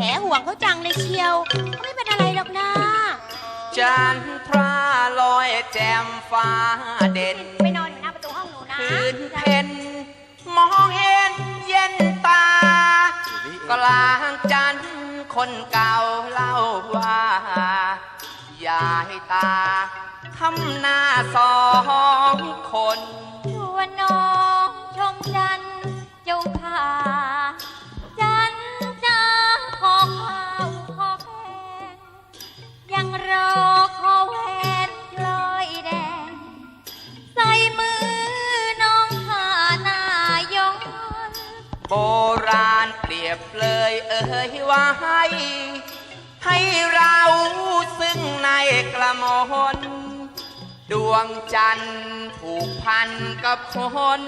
แหมห่วงเขาจังเลยเชียวเขาไม่เป็นอะไรหรอกนะจันทราลอยแจ่มฟ้าเด่นไปนอนอยู่หน้าประตูห้องหนูนะคืนเพ็ญมองเห็นเย็นตากลางจันทร์คนเก่าเล่าว่าอย่าให้ตาทำหน้าสองคนตัวน้อง ดวงจันทร์ผูกพันกับคน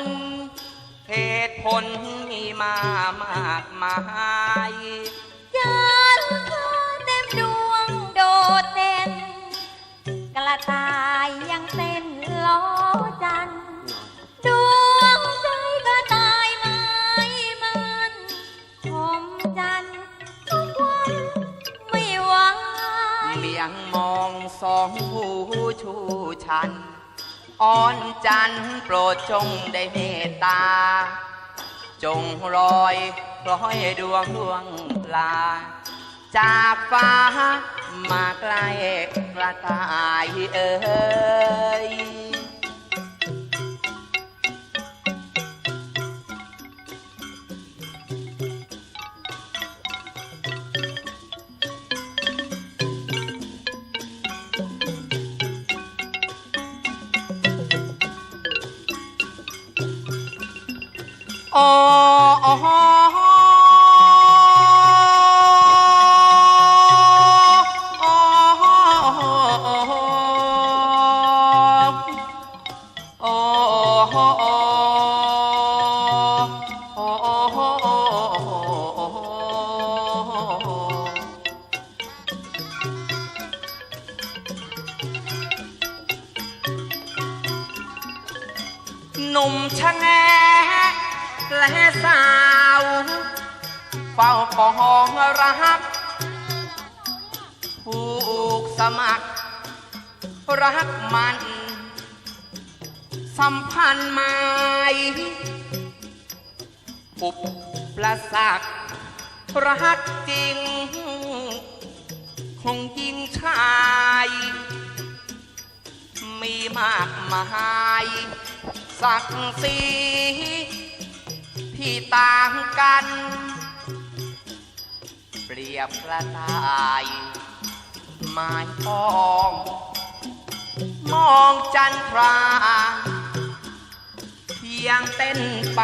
เหตุผลมีมามากมายจันทร์เต็มดวงโดดเด่น ชูชัน อ่อนจันทร์โปรดจงได้เมตตา จงรอยคล้อยดวงดวงลา จากฟ้ามาใกล้กระต่ายเออ ออ๋อหนุ่มชะ และสาว เฝ้าปองรักผูกสมัคร รักมัน สัมพันธ์หมายปุบประสักรักจริง คงยิงชาย มีมากมายศักดิ์ศรี ที่ต่างกัน เปรียบกระต่ายไม้ปองมองจันทราเพียงเต้นไป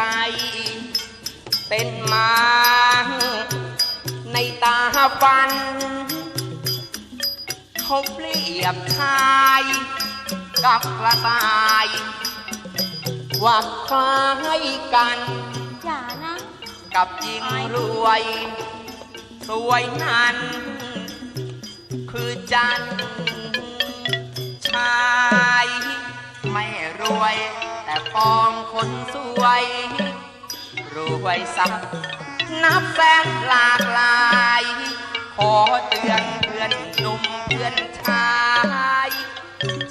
เต้นมา ในตาฟัน เขาเปรียบชายกับกระต่ายว่าคล้ายกัน กับหญิงรวยสวยนั้น คือจันชายไม่รวย แต่ปองคนสวย รวยสักนับแสนหลากหลาย ขอเตือนเพื่อนหนุ่มเพื่อนชาย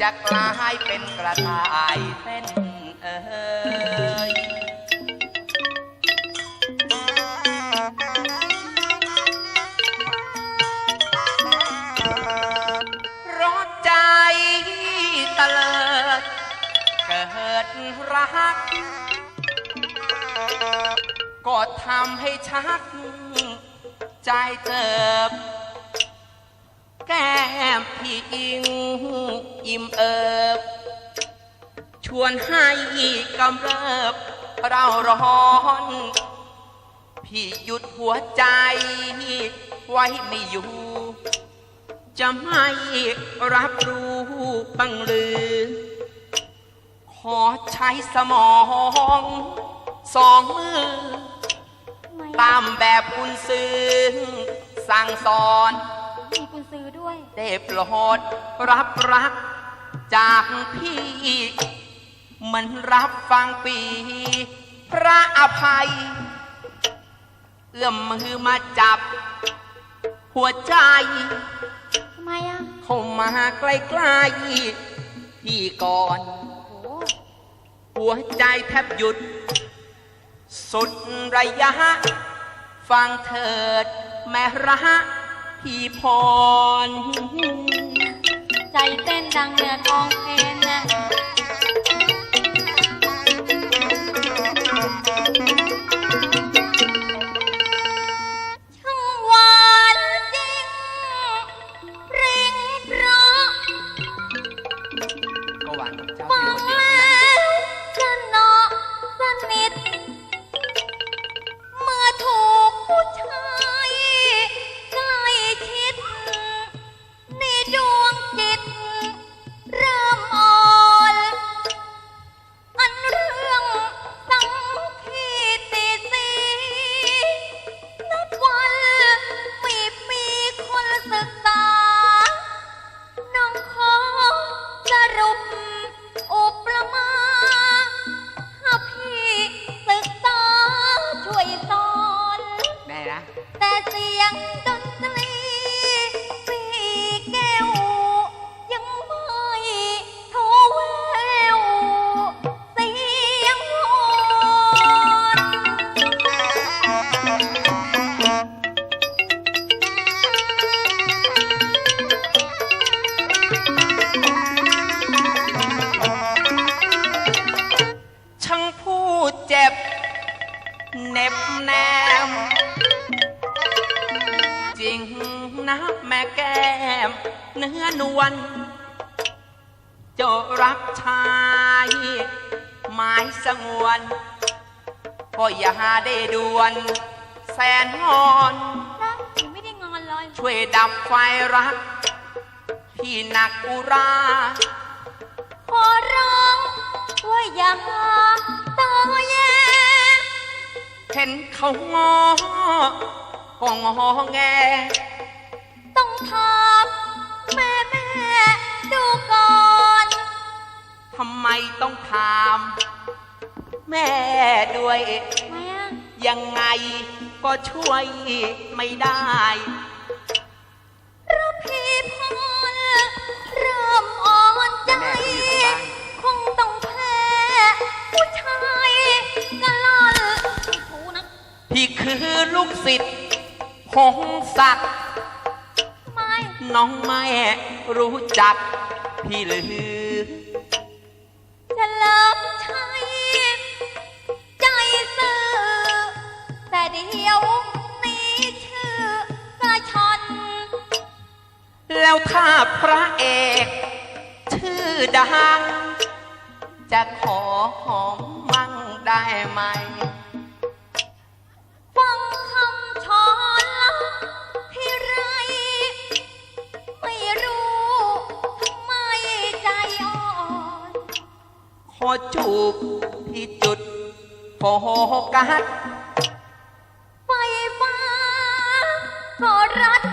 จะกลายเป็นกระต่ายเต้นเอ่ย ก็ทำให้ชัก ใจเติบ แก้มพี่อิงอิ่มเอิบ ชวนให้กำเริบ เราร้อน พี่หยุดหัวใจ ไว้ไม่อยู่ จะไม่รับรู้บังลือ ขอใช้สมองสองมือ ตามแบบคุณซื้อสั่งสอน มีกุญซื้อด้วย ได้โปรดรับรักจากพี่ มันรับฟังปี พระอภัย เอื้อมมือมาจับ หัวใจ ทำไมอะ เข้ามาใกล้ๆพี่ก่อน โอ้หัวใจแทบหยุด สุดระยะ ฟังเถิด แม่ระพี่พร ใจเต้นดังเหนือกองเพลงนะช่างหวานจริงริงเพราะก็หวานกับเจ้า ช่างพูดเจ็บเหน็บแนม จริงนะแม่แก้ม เนื้อนวลเจ้ารักชายหมายสงวนก็อย่าได้ด่วน แสนงอน นะยังไม่ได้งอนเลยช่วยดับไฟรักพี่หนักอุรา ขอร้องว่าอย่าต่อ แยเห็นเขางอก็งอแง ต้องถามแม่แม่ดูก่อนทำไมต้องถาม แม่ด้วยทำไมอะยังไงก็ช่วยไม่ได้ คือลูกศิษย์หงศักดิ์ไม่น้องไม่รู้จักพี่หรือจะเลิกใช้ใจซื่อแต่เดียวนี้ชื่อกระชอน แล้วถ้าพระเอก ชื่อดัง จะขอหอมมั่งได้ไหม ขอจูบที่